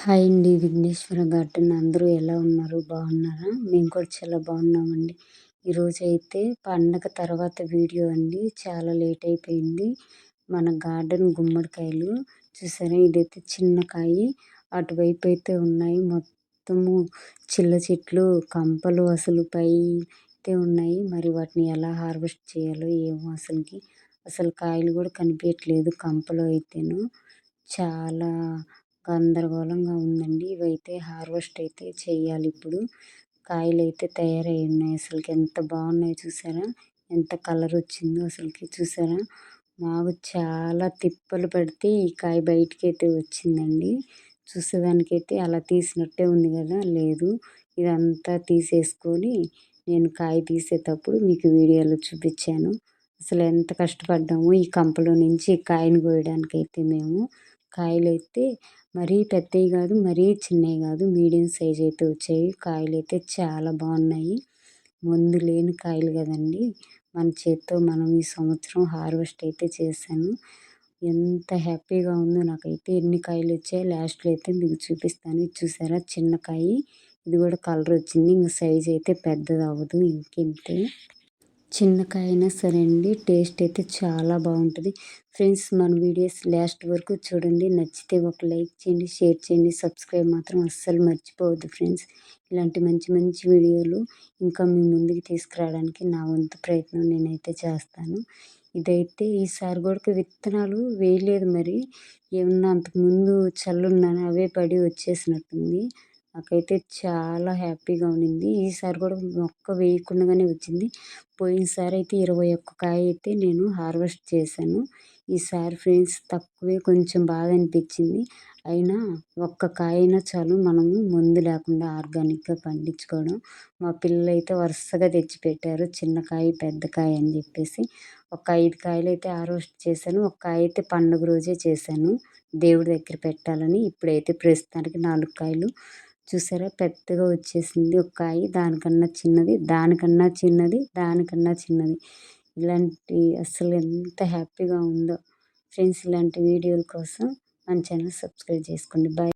Hi అండి Vighneshwara garden. అందరూ ఎలా ఉన్నారు? బాగున్నారా? మేము కూడా చాలా బాగున్నామండి. ఈరోజు అయితే పండగ తర్వాత వీడియో అండి. చాలా లేట్ అయిపోయింది. మన గార్డెన్ గుమ్మడికాయలు చూసారా? ఇదైతే చిన్న కాయ. అటువైపు అయితే ఉన్నాయి. మొత్తము చిల్ల చెట్లు కంపలు అసలు పై అయితే ఉన్నాయి. మరి వాటిని ఎలా హార్వెస్ట్ చేయాలో ఏమో అసలుకి. అసలు కాయలు కూడా కనిపించట్లేదు కంపలు అయితేను. చాలా గందరగోళంగా ఉందండి. ఇవైతే హార్వెస్ట్ అయితే చేయాలి ఇప్పుడు. కాయలు అయితే తయారై ఉన్నాయి అసలుకి. ఎంత బాగున్నాయి చూసారా? ఎంత కలర్ వచ్చిందో అసలుకి చూసారా? మాకు చాలా తిప్పలు పడితే ఈ కాయ బయటికి అయితే వచ్చిందండి. చూసేదానికైతే అలా తీసినట్టే ఉంది కదా? లేదు. ఇదంతా తీసేసుకొని నేను కాయ తీసేటప్పుడు మీకు వీడియోలో చూపించాను. అసలు ఎంత కష్టపడ్డాము ఈ కంపలో నుంచి కాయను కోయడానికైతే మేము. కాయలు అయితే మరీ పెద్దవి కాదు మరీ చిన్నవి కాదు. మీడియం సైజ్ అయితే వచ్చాయి. కాయలు అయితే చాలా బాగున్నాయి. మందు లేని కాయలు కదండి. మన చేత్తో మనం ఈ సంవత్సరం హార్వెస్ట్ అయితే చేశాను. ఎంత హ్యాపీగా ఉందో నాకైతే ఎన్ని కాయలు వచ్చాయో లాస్ట్లో అయితే మీకు చూపిస్తాను. ఇది చూసారా? చిన్న కాయ. ఇది కూడా కలర్ వచ్చింది. ఇంకా సైజ్ అయితే పెద్దది అవ్వదు. ఇంకెంతే? చిన్న అయినా సరే అండి టేస్ట్ అయితే చాలా బాగుంటుంది. ఫ్రెండ్స్ మన వీడియోస్ లాస్ట్ వరకు చూడండి. నచ్చితే ఒక లైక్ చేయండి షేర్ చేయండి. సబ్స్క్రైబ్ మాత్రం అస్సలు మర్చిపోవద్దు ఫ్రెండ్స్. ఇలాంటి మంచి మంచి వీడియోలు ఇంకా మీ ముందుకు తీసుకురావడానికి నా వంతు ప్రయత్నం నేనైతే చేస్తాను. ఇదైతే ఈసారి కూడా విత్తనాలు వేయలేదు మరి. ఏమన్నా అంతకుముందు చల్లున్నాను అవే పడి వచ్చేసినట్టుంది. నాకైతే చాలా హ్యాపీగా ఉండింది. ఈసారి కూడా మొక్క వేయకుండానే వచ్చింది. పోయినసారి అయితే ఇరవై ఒక్క కాయ అయితే నేను హార్వెస్ట్ చేశాను. ఈసారి ఫ్రెండ్స్ తక్కువే కొంచెం బాగా అనిపించింది. అయినా ఒక్క కాయ అయినా చాలు మనము మందు లేకుండా ఆర్గానిక్గా పండించుకోవడం. మా పిల్లలు అయితే వరుసగా తెచ్చిపెట్టారు. చిన్న కాయ పెద్ద కాయ అని చెప్పేసి. ఒక ఐదు కాయలు అయితే హార్వెస్ట్ చేశాను. ఒక కాయ అయితే పండుగ రోజే చేశాను. దేవుడి దగ్గర పెట్టాలని ఇప్పుడైతే ప్రస్తుతానికి నాలుగు కాయలు. చూసారా? పెద్దగా వచ్చేసింది ఒక కాయ. దానికన్నా చిన్నది దానికన్నా చిన్నది దానికన్నా చిన్నది. ఇలాంటి అస్సలు ఎంత హ్యాపీగా ఉందో. ఫ్రెండ్స్ ఇలాంటి వీడియోల కోసం మన ఛానల్ సబ్స్క్రైబ్ చేసుకోండి. బాయ్